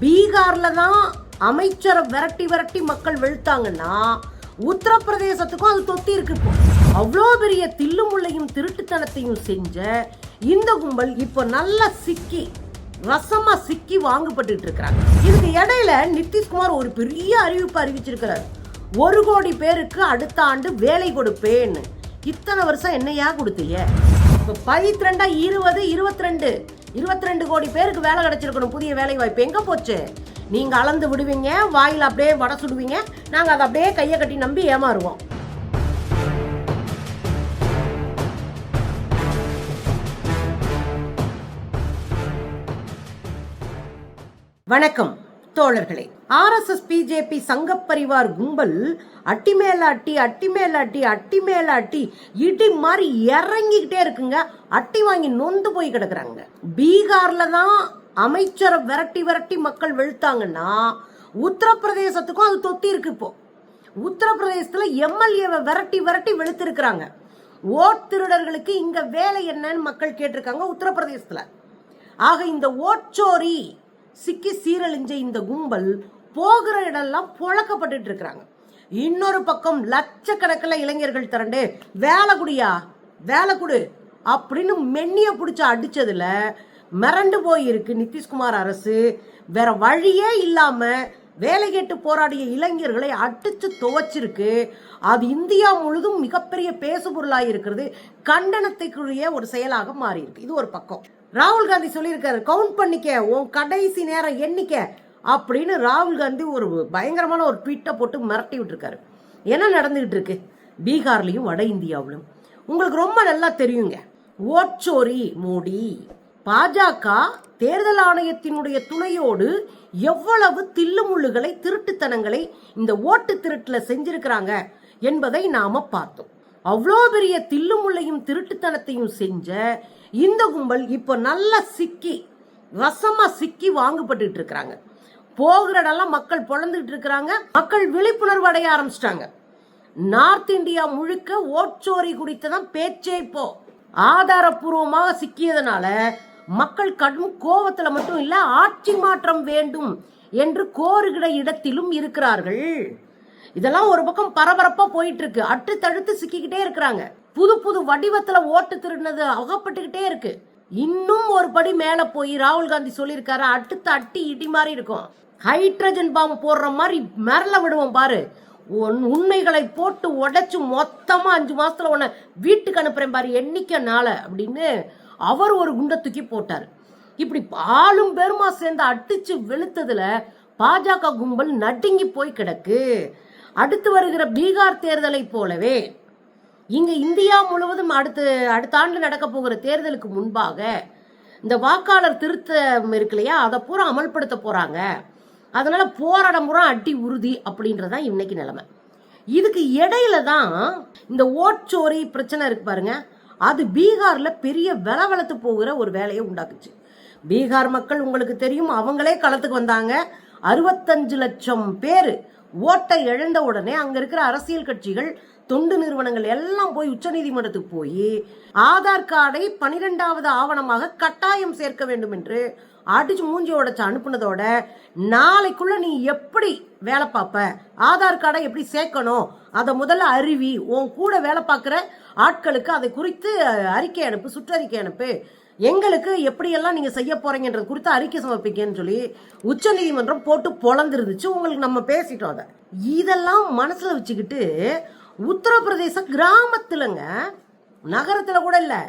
பீகார்ல தான் அமைச்சரை விரட்டி விரட்டி மக்கள் வெளுத்தாங்கன்னா உத்தரப்பிரதேசத்துக்கும் அது தொத்தி இருக்கு அவ்வளோ பெரிய தில்லுமுள்ளையும் திருட்டுத்தனத்தையும் செஞ்ச இந்த கும்பல் இப்போ நல்லா சிக்கி ரசமா சிக்கி வாங்கப்பட்டு இருக்கிறாங்க. இதுக்கு இடையில நிதிஷ்குமார் ஒரு பெரிய அறிவிப்பு அறிவிச்சிருக்கிறார். ஒரு கோடி பேருக்கு அடுத்த ஆண்டு வேலை கொடுப்பேன்னு. இத்தனை வருஷம் என்னையா கொடுத்தீங்க? இப்போ பதித்திரெண்டா இருபது இருபத்தி ரெண்டு இருபத்தி ரெண்டு கோடி பேருக்கு வேலை கிடைச்சிருக்கணும். புதிய வேலை வாய்ப்பு எங்கே போச்சு? நீங்கள் அளந்து விடுவீங்க வாயில் அப்படியே வடை சுடுவீங்க. நாங்கள் அதை அப்படியே கையை கட்டி நம்பி ஏமாறுவோம். வணக்கம் தோழர்களே. ஆர்எஸ்எஸ் பிஜேபி சங்க பரிவார் கும்பல் அட்டி மேல அட்டி அட்டி மேல அட்டி அட்டி மேல அட்டி இடி மாதிரி இறங்கிக்கிட்டே இருக்குங்க. அட்டி வாங்கி நொந்து போய் கிடக்குறாங்க. பீகார்ல தான் அமைச்சரை விரட்டி விரட்டி மக்கள் வெளுத்தாங்கன்னா உத்தரப்பிரதேசத்துக்கும் அது தொத்தி இருக்கு இப்போ. உத்தரப்பிரதேசத்துல எம்எல்ஏவை விரட்டி விரட்டி வெளுத்திருக்கிறாங்க. ஓட் திருடர்களுக்கு இங்க வேலை என்னன்னு மக்கள் கேட்டிருக்காங்க உத்தரப்பிரதேசத்துல. ஆக இந்த ஓட்சோரி சிக்கி சீரழிஞ்ச இந்த கும்பல் போகிற இடம்லாம் புழக்கப்பட்டு இருக்கிறாங்க. இன்னொரு பக்கம் லட்சக்கணக்கில் இளைஞர்கள் திரண்டு வேலை குடியா? வேலை குடு. அப்படின்னு மென்னிய பிடிச்சி அடித்ததில் மிரண்டு போயிருக்கு நிதிஷ்குமார் அரசு. வேற வழியே இல்லாமல் வேலை கேட்டு போராடிய இளைஞர்களை அடித்து துவச்சிருக்கு. அது இந்தியா முழுதும் மிகப்பெரிய பேசுபொருளாக இருக்கிறது. கண்டனத்துக்குரிய ஒரு செயலாக மாறி இருக்கு இது ஒரு பக்கம். ராகுல் காந்தி சொல்லியிருக்காரு கவுண்ட் பண்ணிக்க உன் கடைசி நேரம் எண்ணிக்க அப்படின்னு ராகுல் காந்தி ஒரு பயங்கரமான ஒரு ட்வீட்டை போட்டு மிரட்டி விட்டுருக்காரு. என்ன நடந்துகிட்டு இருக்கு? பீகார்லையும் வட இந்தியாவிலும். உங்களுக்கு ரொம்ப நல்லா தெரியுங்க. ஓட்சோரி மோடி. பாஜக தேர்தல் ஆணையத்தினுடைய துணையோடு எவ்வளவு தில்லுமுள்ளுகளை திருட்டுத்தனங்களை இந்த ஓட்டு திருட்டுல செஞ்சிருக்கிறாங்க என்பதை நாம பார்த்தோம். அவ்வளோ பெரிய தில்லுமுள்ளையும் திருட்டுத்தனத்தையும் செஞ்ச இந்த கும்பல் இப்போ நல்லா சிக்கி வசமா சிக்கி வாங்கப்பட்டு இருக்கிறாங்க. போகிற இடம்லாம் மக்கள் பொழந்துகிட்டு இருக்கிறாங்க. மக்கள் விழிப்புணர்வு அடைய ஆரம்பிச்சிட்டாங்க. நார்த் இந்தியா முழுக்க ஓட்சோரி குறித்து தான் பேச்சே இப்போ. ஆதாரப்பூர்வமாக சிக்கியதனால மக்கள் கடும் கோபத்துல மட்டும் இல்ல ஆட்சி மாற்றம் வேண்டும் என்று கோருகிற இடத்திலும் இருக்கிறார்கள். இதெல்லாம் ஒரு பக்கம் பரபரப்பா போயிட்டு இருக்கு அட்டு தடுத்து சிக்கிக்கிட்டே இருக்கிறாங்க. புது புது வடிவத்துல ஓட்டு திருடினது அகப்பட்டுக்கிட்டே இருக்கு. இன்னும் ஒரு படி மேல போய் ராகுல் காந்தி சொல்லியிருக்காரு அடுத்த அட்டி இடி மாதிரி இருக்கும். ஹைட்ரஜன் பாம்பு போடுற மாதிரி மிரள விடுவோம் பாரு. உன் உண்மைகளை போட்டு உடைச்சு மொத்தமா அஞ்சு மாசத்துல உன்னை வீட்டுக்கு அனுப்புறேன் பாரு எண்ணிக்கை நாளை அப்படின்னு அவர் ஒரு குண்டை தூக்கி போட்டார். இப்படி ஆளும் பெருமா சேர்ந்து அடிச்சு வெளுத்ததுல பாஜக கும்பல் நடுங்கி போய் கிடக்கு. அடுத்து வருகிற பீகார் தேர்தலை போலவே இங்க இந்தியா முழுவதும் அடுத்து அடுத்த ஆண்டு நடக்க போகிற தேர்தலுக்கு முன்பாக இந்த வாக்காளர் திருத்தம் இருக்கு இல்லையா அதை பூரா அமல்படுத்த போறாங்க. அதனால் போராடம் பூரா அடி உறுதி அப்படின்றதான் இன்னைக்கு நிலைமை. இதுக்கு இடையில தான் இந்த ஓட்சோரி பிரச்சனை இருக்கு பாருங்க. அது பீகாரில் பெரிய வெலவெலத்து போகிற ஒரு வேலையை உண்டாக்குச்சு. பீகார் மக்கள் உங்களுக்கு தெரியும் அவங்களே களத்துக்கு வந்தாங்க. அறுபத்தஞ்சு லட்சம் பேர் ஓட்டை இழந்த உடனே அங்க இருக்கிற அரசியல் கட்சிகள் தொண்டு நிறுவனங்கள் எல்லாம் போய் உச்சநீதிமன்றத்துக்கு போய் ஆதார் கார்டை பனிரெண்டாவது ஆவணமாக கட்டாயம் சேர்க்க வேண்டும் என்று அடிச்சு மூஞ்சி உடைச்சு அனுப்புனதோட நாளைக்குள்ள நீ எப்படி வேலை பார்ப்ப? ஆதார் கார்டை எப்படி சேர்க்கணும்? அதை முதல்ல அருவி உன் கூட வேலை பார்க்குற ஆட்களுக்கு அதை குறித்து அறிக்கை அனுப்பு சுற்றறிக்கை அனுப்பு. எங்களுக்கு எப்படியெல்லாம் நீங்கள் செய்ய போறீங்கன்றது குறித்து அறிக்கை சமர்ப்பிக்கன்னு சொல்லி உச்சநீதிமன்றம் போட்டு பொழந்துருந்துச்சு. உங்களுக்கு நம்ம பேசிட்டோம் அதை. இதெல்லாம் மனசில் வச்சுக்கிட்டு உத்தரப்பிரதேச கிராமத்திலங்க நகரத்தில் கூட இல்லை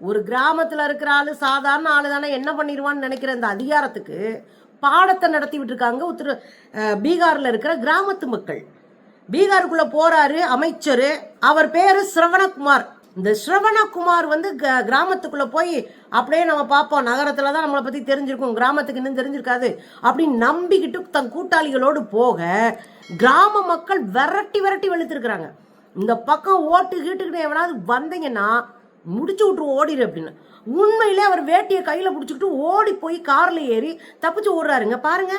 ஒரு கிராமத்துல இருக்கிற ஆளு சாதாரண ஆளு தானே என்ன பண்ணிடுவான்னு நினைக்கிற இந்த அதிகாரத்துக்கு பாடத்தை நடத்தி விட்டுருக்காங்க. உத்தர பீகாரில் பீகார்ல இருக்கிற கிராமத்து மக்கள். பீகாருக்குள்ள போறாரு அமைச்சர். அவர் பேரு சிரவணகுமார். இந்த சிரவணகுமார் வந்து க- கிராமத்துக்குள்ள போய் அப்படியே நம்ம பார்ப்போம். நகரத்துல தான் நம்மளை பத்தி தெரிஞ்சிருக்கும். கிராமத்துக்கு இன்னும் தெரிஞ்சிருக்காது. அப்படின்னு நம்பிக்கிட்டு தன் கூட்டாளிகளோடு போக கிராம மக்கள் விரட்டி விரட்டி வெளுத்திருக்கிறாங்க. இந்த பக்கம் ஓட்டு கீட்டுக்கிட்டு எவனாவது வந்தீங்கன்னா முடிச்சு விட்டு ஓடிடு அப்படின்னு. உண்மையிலே அவர் வேட்டியை கையில் பிடிச்சிக்கிட்டு ஓடி போய் காரில் ஏறி தப்பிச்சு ஓடுறாருங்க. பாருங்க.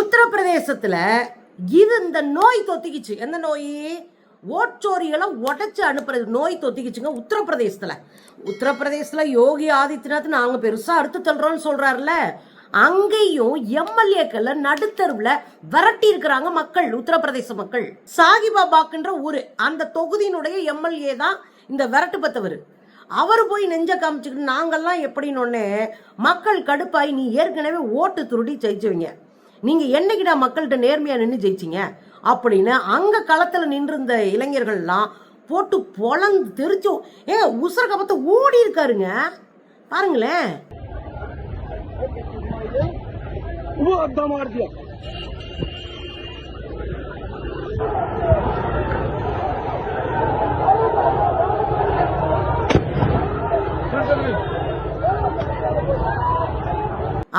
உத்தரப்பிரதேசத்தில் இது இந்த நோய் தொத்திக்கிச்சு. எந்த நோய்? ஓட்சோரிகளை உடச்சி அனுப்புறது நோய் தொத்திக்கிச்சுங்க உத்தரப்பிரதேசத்தில். உத்தரப்பிரதேசத்தில் யோகி ஆதித்யநாத் நாங்கள் பெருசாக அடுத்து தள்ளுறோம்னு சொல்கிறாருல அங்கேயும் எம்எல்ஏக்கள் நடுத்தருவில் விரட்டி இருக்கிறாங்க மக்கள் உத்தரப்பிரதேச மக்கள். சாகிபாபாக்குன்ற ஊர் அந்த தொகுதியினுடைய எம்எல்ஏ தான் இந்த விரட்டு பத்தவர். அவர் போய் நெஞ்ச காமிச்சுக்கிட்டு நாங்கள்லாம் எப்படின்னு மக்கள் கடுப்பாய் நீ ஏற்கனவே ஓட்டு துருடி ஜெயிச்சுவீங்க. நீங்கள் என்னைக்கிடா மக்கள்கிட்ட நேர்மையாக நின்று ஜெயிச்சிங்க? அப்படின்னு அங்கே களத்தில் நின்றிருந்த இளைஞர்கள்லாம் போட்டு பொழந்து தெரிச்சு. ஏ உசுர கபத்தை ஓடி இருக்காருங்க. பாருங்களேன்.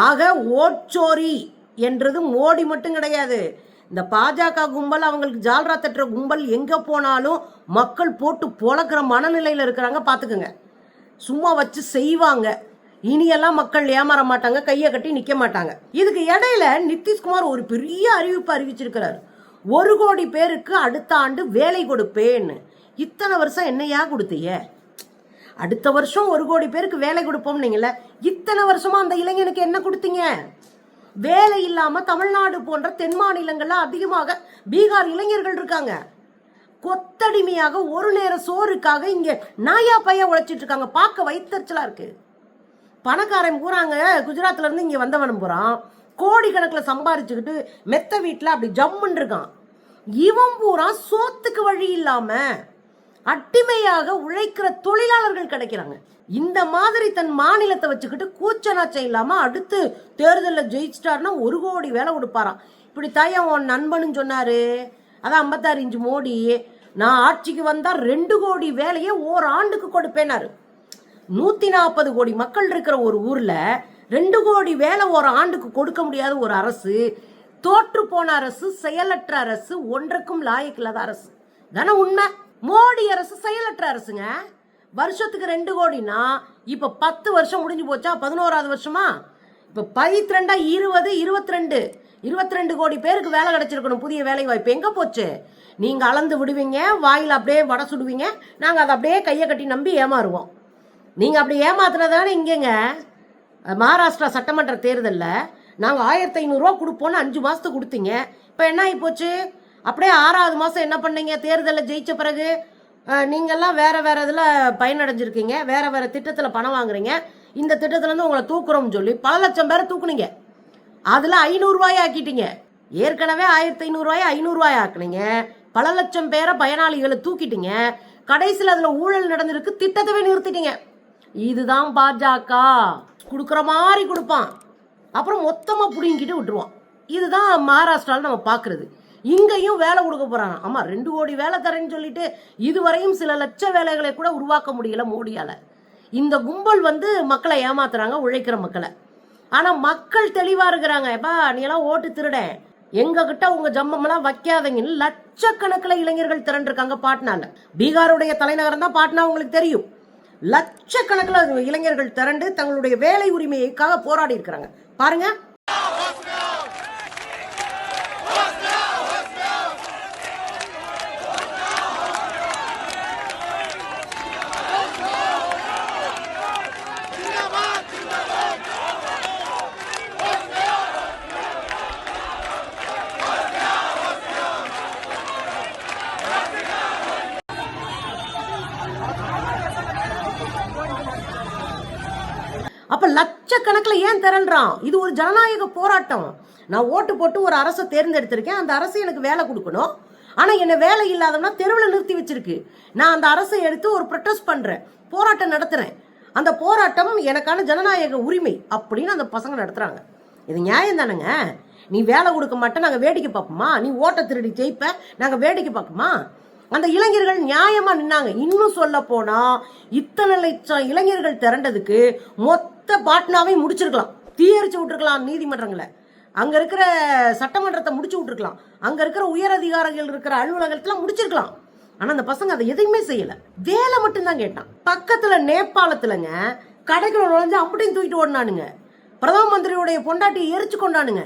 ஆக ஓட்சோரி என்றது மோடி மட்டும் கிடையாது. இந்த பாஜக கும்பல் அவங்களுக்கு ஜால்ரா தட்டுற கும்பல் எங்கே போனாலும் மக்கள் போட்டு பொழக்கிற மனநிலையில் இருக்கிறாங்க பார்த்துக்குங்க சும்மா வச்சு செய்வாங்க. இனியெல்லாம் மக்கள் ஏமாற மாட்டாங்க கையை கட்டி நிற்க மாட்டாங்க. இதுக்கு இடையில நிதிஷ்குமார் ஒரு பெரிய அறிவிப்பு அறிவிச்சிருக்கிறார். ஒரு கோடி பேருக்கு அடுத்த ஆண்டு வேலை கொடுப்பேன்னு. இத்தனை வருஷம் என்னையா கொடுத்தீங்க? அடுத்த வருஷம் ஒரு கோடி பேருக்கு வேலை கொடுப்போம் நீங்கள இத்தனை வருஷமா அந்த இளைஞனுக்கு என்ன கொடுத்தீங்க? வேலை இல்லாமல் தமிழ்நாடு போன்ற தென் மாநிலங்களில் அதிகமாக பீகார் இளைஞர்கள் இருக்காங்க. கொத்தடிமையாக ஒரு நேர சோறுக்காக இங்கே நாயா பையா உழைச்சிட்டு இருக்காங்க. பார்க்க வைத்தறிச்சலாக இருக்கு. பணக்காரன் பூராங்க குஜராத்லேருந்து இருந்து இங்க வந்தவனும் பூரான். கோடிக்கணக்கில் சம்பாரிச்சுக்கிட்டு மெத்த வீட்டில் அப்படி ஜம்முன்னு இருக்கான். இவன் பூரா சோத்துக்கு வழி இல்லாமல் அடிமையாக உழைக்கிற தொழிலாளர்கள் கிடைக்கிறாங்க. இந்த மாதிரி தன் மாநிலத்தை வச்சுக்கிட்டு கூச்ச நாச்சம் இல்லாம அடுத்து தேர்தலில் ஜெயிச்சிட்டாருன்னா ஒரு கோடி வேலை கொடுப்பாராம். இப்படி தாயா உன் நண்பனும் சொன்னாரு அதான் ஐம்பத்தாறு இன்ச்சு மோடி நான் ஆட்சிக்கு வந்தா ரெண்டு கோடி வேலையை ஓர் ஆண்டுக்கு கொடுப்பேனாரு நூத்தி நாற்பது கோடி மக்கள் இருக்கிற ஒரு ஊர்ல ரெண்டு கோடி வேலை ஒரு ஆண்டுக்கு கொடுக்க முடியாத ஒரு அரசு தோற்று போன அரசு செயலற்ற அரசு ஒன்றுக்கும் லாயக்கில்லாத அரசு. தானே உண்மை? மோடி அரசு செயலற்ற அரசுங்க. வருஷத்துக்கு ரெண்டு கோடினா இப்ப பத்து வருஷம் முடிஞ்சு போச்சா? பதினோராவது வருஷமா? இப்ப பதித்து ரெண்டா இருபது இருபத்தி ரெண்டு இருபத்தி ரெண்டு கோடி பேருக்கு வேலை கிடைச்சிருக்கணும் புதிய வேலை வாய்ப்பு. எங்க போச்சு? நீங்க அளந்து விடுவீங்க வாயில அப்படியே வடை சுடுவீங்க. நாங்க அதை அப்படியே கையை கட்டி நம்பி ஏமாறுவோம். நீங்க அப்படி ஏமாத்துனதானே இங்கேங்க. மகாராஷ்டிரா சட்டமன்ற தேர்தலில் நாங்கள் ஆயிரத்தி ஐநூறுரூவா கொடுப்போம்னு அஞ்சு மாதத்துக்கு கொடுத்தீங்க. இப்போ என்ன ஆகி போச்சு? அப்படியே ஆறாவது மாதம் என்ன பண்ணீங்க? தேர்தலில் ஜெயிச்ச பிறகு நீங்கள்லாம் வேறு வேறு இதில் பயனடைஞ்சிருக்கீங்க. வேறு வேறு திட்டத்தில் பணம் வாங்குறீங்க. இந்த திட்டத்துலேருந்து உங்களை தூக்குறோம்னு சொல்லி பல லட்சம் பேரை தூக்குனீங்க. அதில் ஐநூறுரூவாய் ஆக்கிட்டீங்க. ஏற்கனவே ஆயிரத்தி ஐநூறுரூவாய் ஐநூறுரூவாய் ஆக்குனீங்க. பல லட்சம் பேரை பயனாளிகளை தூக்கிட்டீங்க. கடைசியில் அதில் ஊழல் நடந்திருக்கு. திட்டத்தவே நிறுத்திட்டீங்க. இதுதான் பாஜக. கொடுக்குற மாதிரி கொடுப்பான். அப்புறம் மொத்தமாக பிடுங்கிட்டு விட்டுருவான். இதுதான் மகாராஷ்டிராவில் நம்ம பார்க்குறது இங்கேயும் வேலை கொடுக்க போகிறாங்க ஆமாம் ரெண்டு கோடி வேலை தரேன்னு சொல்லிட்டு இதுவரையும் சில லட்ச வேலைகளை கூட உருவாக்க முடியல மோடியால். இந்த கும்பல் வந்து மக்களை ஏமாத்துறாங்க உழைக்கிற மக்களை. ஆனால் மக்கள் தெளிவாக இருக்கிறாங்க. எப்பா நீ எல்லாம் ஓட்டு திருடேன். எங்ககிட்ட உங்க ஜம்மம்லாம் வைக்காதீங்கன்னு லட்சக்கணக்கில் இளைஞர்கள் திரண்டிருக்காங்க பாட்னால. பீகாருடைய தலைநகரம் தான் பாட்னா உங்களுக்கு தெரியும். லட்சக்கணக்கில் இளைஞர்கள் திரண்டு தங்களுடைய வேலை உரிமைக்காக போராடி இருக்கிறாங்க. பாருங்க அப்ப லட்சக்கணக்கில் ஏன் திரள்றான் இது ஒரு ஜனநாயக போராட்டம். நான் ஓட்டு போட்டு ஒரு அரசை தேர்ந்தெடுத்திருக்கேன். அந்த அரசு எனக்கு வேலை கொடுக்கணும். ஆனால் என்ன வேலை இல்லாதவனா தெருவில் நிறுத்தி வச்சிருக்கு. நான் அந்த அரசை எடுத்து ஒரு ப்ரொட்டஸ்ட் பண்ணுறேன் போராட்டம் நடத்துகிறேன் அந்த போராட்டம் எனக்கான ஜனநாயக உரிமை அப்படின்னு அந்த பசங்க நடத்துகிறாங்க இது நியாயம் தானேங்க? நீ வேலை கொடுக்க மாட்டேன் நாங்கள் வேடிக்கை பார்ப்போமா? நீ ஓட்ட திருடி ஜெயிப்ப நாங்கள் வேடிக்கை பார்ப்போமா? அந்த இளைஞர்கள் நியாயமா நின்னாங்க. இன்னும் சொல்ல போனா இத்தனை லட்சம் இளைஞர்கள் திரண்டதுக்கு மொத்த பாட்னாவையும் முடிச்சிருக்கலாம். தீயரிச்சு விட்டுருக்கலாம் நீதிமன்றங்களை. அங்க இருக்கிற சட்டமன்றத்தை முடிச்சு விட்டுருக்கலாம். அங்க இருக்கிற உயர் அதிகாரிகள் இருக்கிற அலுவலகத்துல முடிச்சிருக்கலாம். ஆனா அந்த பசங்க அதை எதையுமே செய்யல. வேலை மட்டும்தான் கேட்டான். பக்கத்துல நேபாளத்துலங்க கடைக்குள்ள நுழைஞ்சு அப்படியும் தூக்கிட்டு ஓடினானுங்க. பிரதம மந்திரியுடைய பொண்டாட்டியை எரிச்சு கொண்டானுங்க.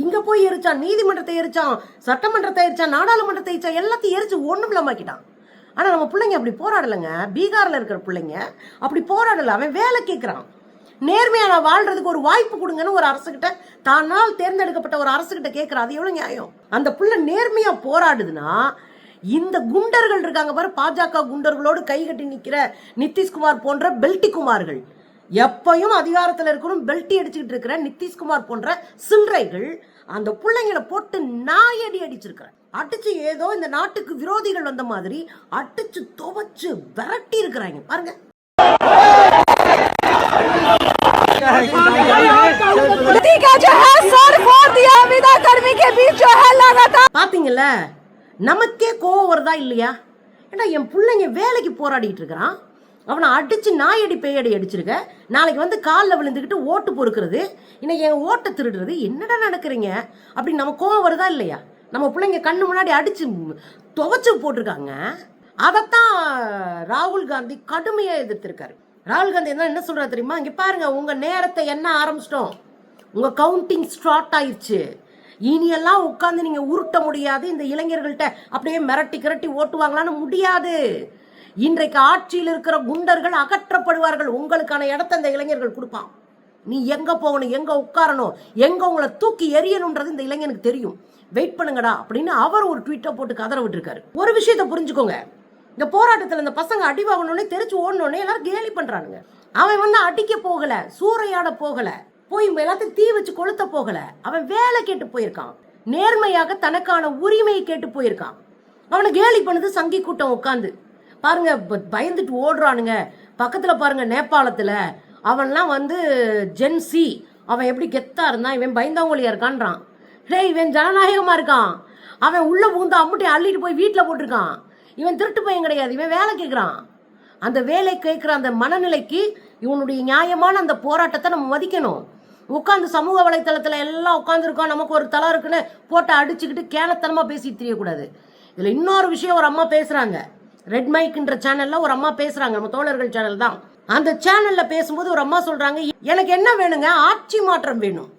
இங்க போய் எரிச்சான் நீதிமன்றத்தை எரிச்சான் சட்டமன்றத்தை எரிச்சான் நாடாளுமன்றத்தை எரிச்சான் எல்லாத்தையும் எரிச்சு ஒண்ணும் இல்லாமக்கிட்டான் ஆனா நம்ம பிள்ளைங்க அப்படி போராடலைங்க. பீகார்ல இருக்கிற பிள்ளைங்க அப்படி போராடல. அவன் வேலை கேட்குறான் நேர்மையாக நான் வாழ்றதுக்கு ஒரு வாய்ப்பு கொடுங்கன்னு ஒரு அரசுகிட்ட தானால் தேர்ந்தெடுக்கப்பட்ட ஒரு அரசுகிட்ட கேட்கறான் அது எவ்வளவு நியாயம்? அந்த புள்ள நேர்மையா போராடுதுன்னா இந்த குண்டர்கள் இருக்காங்க பாரு பாஜக குண்டர்களோடு கை கட்டி நிதிஷ்குமார் போன்ற பெல்டி குமார்கள் எப்பயும் அதிகாரத்தில் இருக்கணும் பெல்ட்டி அடிச்சுக்கிட்டு இருக்கிற நிதிஷ்குமார் போன்ற சில்லறைகள் அந்த பிள்ளைங்களை போட்டு நாயடி அடிச்சிருக்கிறேன் அடிச்சு ஏதோ இந்த நாட்டுக்கு விரோதிகள் வந்த மாதிரி அடிச்சு துவச்சு விரட்டி இருக்கிறாங்க. பாருங்க. பாத்தீங்கல்ல நமக்கே கோவம் வருதா இல்லையா? ஏன்னா என் பிள்ளைங்க வேலைக்கு போராடிட்டு இருக்கிறான்? அவனை அடிச்சு நாயடி பேயடி அடிச்சிருக்க. நாளைக்கு வந்து காலில் விழுந்துக்கிட்டு ஓட்டு பொறுக்கிறது. இன்னைக்கு என் ஓட்டை திருடுறது. என்னடா நடக்கிறீங்க? அப்படி நம்ம கோவம் வருதா இல்லையா? நம்ம பிள்ளைங்க கண்ணு முன்னாடி அடிச்சு துவைச்சு போட்டிருக்காங்க. அதைத்தான் ராகுல் காந்தி கடுமையாக எதிர்த்திருக்காரு. ராகுல் காந்தி என்ன என்ன சொல்றாரு தெரியுமா? இங்கே பாருங்க உங்கள் நேரத்தை என்ன ஆரம்பிச்சிட்டோம்? உங்கள் கவுண்டிங் ஸ்டார்ட் ஆயிடுச்சு இனியெல்லாம் உட்காந்து நீங்கள் உருட்ட முடியாது. இந்த இளைஞர்கள்ட்ட அப்படியே மிரட்டி கிரட்டி ஓட்டுவாங்களான்னு முடியாது. இன்றைக்கு ஆட்சியில் இருக்கிற குண்டர்கள் அகற்றப்படுவார்கள். உங்களுக்கான இடத்த இந்த இளைஞர்கள் கொடுப்பான். நீ எங்க போகணும்? எங்க உட்காரணும்? எங்க உங்களை தூக்கி எரியணுன்றது இந்த இளைஞனுக்கு தெரியும். வெயிட் பண்ணுங்கடா அப்படின்னு அவர் ஒரு ட்வீட்டை போட்டு கதற விட்டுருக்காரு. ஒரு விஷயத்தை புரிஞ்சுக்கோங்க. இந்த போராட்டத்தில் இந்த பசங்க அடி வாங்கணுன்னே தெரிச்சு ஓடணுன்னே எல்லாரும் கேலி பண்றானுங்க. அவன் வந்து அடிக்க போகல சூறையாட போகல போய் எல்லாத்தையும் தீ வச்சு கொளுத்த போகல. அவன் வேலை கேட்டு போயிருக்கான். நேர்மையாக தனக்கான உரிமையை கேட்டு போயிருக்கான். அவனை கேலி பண்ணுது சங்கி கூட்டம் உட்காந்து பாருங்க பயந்துட்டு ஓடுறானுங்க. பக்கத்தில் பாருங்க நேபாளத்தில். அவன்லாம் வந்து ஜென்சி அவன் எப்படி கெத்தா இருந்தான்? இவன் பயந்தாங்கோலியா இருக்கான்றான். டேய் இவன் ஜனநாயகமாக இருக்கான். அவன் உள்ள புகுந்து அம்முட்டி அள்ளிட்டு போய் வீட்டில் போட்டிருக்கான். இவன் திருட்டு பையன் கிடையாது இவன் வேலை கேட்குறான் அந்த வேலை கேட்குற அந்த மனநிலைக்கு இவனுடைய நியாயமான அந்த போராட்டத்தை நம்ம மதிக்கணும். உட்காந்து சமூக வலைத்தளத்தில் எல்லாம் உட்காந்துருக்கோம் நமக்கு ஒரு தலை இருக்குன்னு போட்டு அடிச்சுக்கிட்டு கேனத்தனமாக பேசி தெரியக்கூடாது. இதில் இன்னொரு விஷயம் ஒரு அம்மா பேசுகிறாங்க ரெட் மைக்ன்ற சேனல்ல ஒரு அம்மா பேசுறாங்க. நம்ம தோழர்கள் சேனல் தான். அந்த சேனல்ல பேசும்போது ஒரு அம்மா சொல்றாங்க எனக்கு என்ன வேணுங்க? ஆட்சி மாற்றம் வேணும்.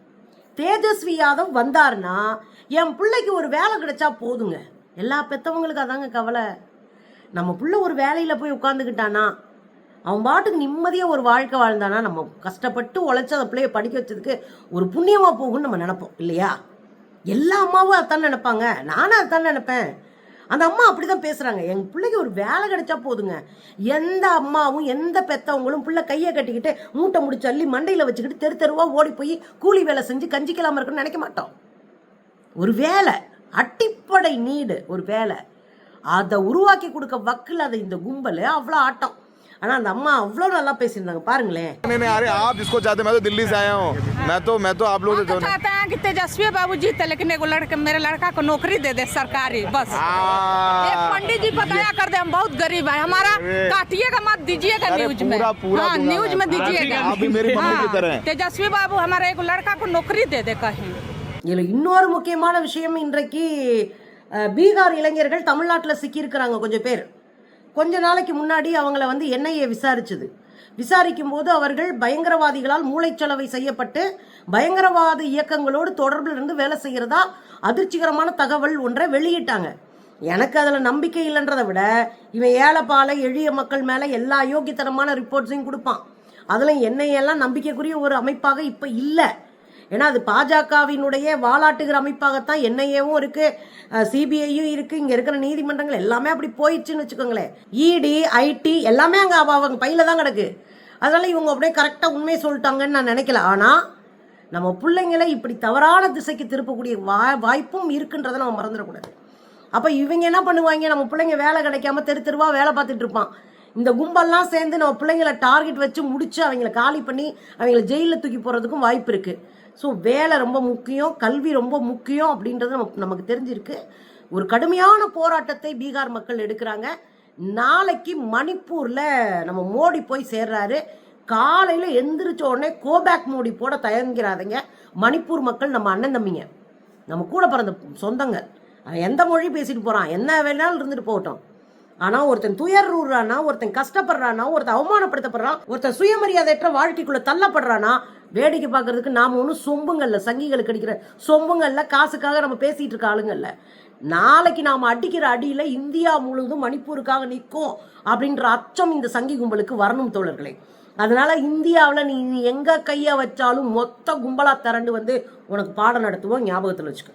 தேஜஸ்வி யாதவ் வந்தாருன்னா என் பிள்ளைக்கு ஒரு வேலை கிடைச்சா போதுங்க. எல்லா பெத்தவங்களுக்கு அதாங்க கவலை. நம்ம புள்ள ஒரு வேலையில போய் உட்காந்துக்கிட்டானா அவன் பாட்டுக்கு நிம்மதியாக ஒரு வாழ்க்கை வாழ்ந்தானா? நம்ம கஷ்டப்பட்டு உழைச்சி அந்த பிள்ளைய படிக்க வச்சதுக்கு ஒரு புண்ணியமாக போகும்னு நம்ம நினைப்போம் இல்லையா? எல்லா அம்மாவும் அதான் நினைப்பாங்க. நானும் அதான் நினைப்பேன். அந்த அம்மா அப்படிதான் பேசுகிறாங்க எங்கள் பிள்ளைக்கு ஒரு வேலை கிடைச்சா போதுங்க. எந்த அம்மாவும் எந்த பெத்தவங்களும் பிள்ளை கையை கட்டிக்கிட்டு மூட்டை முடிச்சு அள்ளி மண்டையில் வச்சுக்கிட்டு தெரு தெருவாக ஓடி போய் கூலி வேலை செஞ்சு கஞ்சிக்கலாமல் இருக்குன்னு நினைக்க மாட்டோம். ஒரு வேலை அடிப்படை நீடு ஒரு வேலை. அதை உருவாக்கி கொடுக்க வக்கில் அதை இந்த கும்பல். அவ்வளோ ஆட்டம். ஆனால் அந்த அம்மா அவ்வளோ நல்லா பேசியிருந்தாங்க பாருங்களேன் नहीं नहीं अरे आप जिसको चाहते हैं, मैं तो दिल्ली से आया हूँ मैं तो मैं तो आप लोग हम तो चाहते हैं कि तेजस्वी बाबू जीते लेकिन एगो लड़के मेरे लड़का को नौकरी दे दे सरकारी बस एक पंडित जी को दया कर दे हम बहुत गरीब है हमारा काटिएगा मत दीजिएगा अरे न्यूज में पूरा- पूरा हाँ दूंगा न्यूज मैं। में दीजिएगा आप भी मेरी मम्मी की तरह हैं। तेजस्वी बाबू हमारे एगो लड़का को नौकरी दे दे कहीं இதில் இன்னொரு முக்கியமான விஷயம் இன்றைக்கு அஹ், பீகார் இளைஞர்கள் தமிழ்நாட்டில் சிக்கியிருக்கிறாங்க கொஞ்சம் பேர் கொஞ்ச நாளைக்கு முன்னாடி அவங்கள வந்து என்ஐஏ விசாரிச்சது. விசாரிக்கும் போது அவர்கள் பயங்கரவாதிகளால் மூளைச்சலவை செய்யப்பட்டு பயங்கரவாத இயக்கங்களோடு தொடர்பில் இருந்து வேலை செய்கிறதா அதிர்ச்சிகரமான தகவல் ஒன்றை வெளியிட்டாங்க. எனக்கு அதில் நம்பிக்கை இல்லைன்றதை விட இவன் ஏழைப்பாலை எளிய மக்கள் மேலே எல்லா யோகித்தனமான ரிப்போர்ட்ஸையும் கொடுப்பான். அதில் என்னையெல்லாம் நம்பிக்கைக்குரிய ஒரு அமைப்பாக இப்போ இல்லை. ஏன்னா அது பாஜகவினுடைய வாலாட்டுகிற அமைப்பாகத்தான் என்ஐஏவும் இருக்கு சிபிஐயும் இருக்கு இங்க இருக்கிற நீதிமன்றங்கள் எல்லாமே அப்படி போயிடுச்சுன்னு வச்சுக்கோங்களேன். இடி ஐடி எல்லாமே அங்க அவங்க பையில தான் கிடக்கு. அதனால இவங்க அப்படியே கரெக்டா உண்மையை சொல்லிட்டாங்கன்னு நான் நினைக்கல. ஆனா நம்ம பிள்ளைங்களை இப்படி தவறான திசைக்கு திருப்பக்கூடிய வா வாய்ப்பும் இருக்குன்றதை நம்ம மறந்துடக்கூடாது. அப்போ இவங்க என்ன பண்ணுவாங்க? நம்ம பிள்ளைங்க வேலை கிடைக்காம தெரு தெருவாக வேலை பார்த்துட்டு இருப்பான். இந்த கும்பல்லாம் சேர்ந்து நம்ம பிள்ளைங்களை டார்கெட் வச்சு முடிச்சு அவங்கள காலி பண்ணி அவங்கள ஜெயிலில் தூக்கி போகிறதுக்கும் வாய்ப்பு இருக்கு. ஸோ வேலை ரொம்ப முக்கியம் கல்வி ரொம்ப முக்கியம் அப்படின்றது நமக்கு நமக்கு தெரிஞ்சிருக்கு. ஒரு கடுமையான போராட்டத்தை பீகார் மக்கள் எடுக்கிறாங்க. நாளைக்கு மணிப்பூரில் நம்ம மோடி போய் சேர்றாரு. காலையில் எந்திரிச்ச உடனே கோபேக் மோடி போட தயங்கிறாதீங்க. மணிப்பூர் மக்கள் நம்ம அண்ணன் தம்பிங்க. நம்ம கூட பிறந்த சொந்தங்க அவன் எந்த மொழி பேசிட்டு போகிறான் என்ன வேணாலும் இருந்துட்டு போகட்டும். ஆனா ஒருத்தன் துயர்றானா ஒருத்தன் கஷ்டப்படுறானா ஒருத்தன் அவமானப்படுத்தப்படுறான் ஒருத்தன் சுயமரியாதையற்ற வாழ்க்கைக்குள்ள தள்ளப்படுறானா வேடிக்கை பார்க்கறதுக்கு நாம ஒன்றும் சொம்புங்கள்ல சங்கிகளுக்கு அடிக்கிற சொம்புங்கள்ல காசுக்காக நம்ம பேசிட்டு இருக்க ஆளுங்கள்ல. நாளைக்கு நாம அடிக்கிற அடியில இந்தியா முழுவதும் மணிப்பூருக்காக நிற்கும் அப்படின்ற அச்சம் இந்த சங்கி கும்பலுக்கு வரணும் தோழர்களே. அதனால இந்தியாவில் நீ எங்கே எங்க கையை வச்சாலும் மொத்த கும்பலா திரண்டு வந்து உனக்கு பாடம் நடத்துவோம் ஞாபகத்தில் வச்சுக்கோ.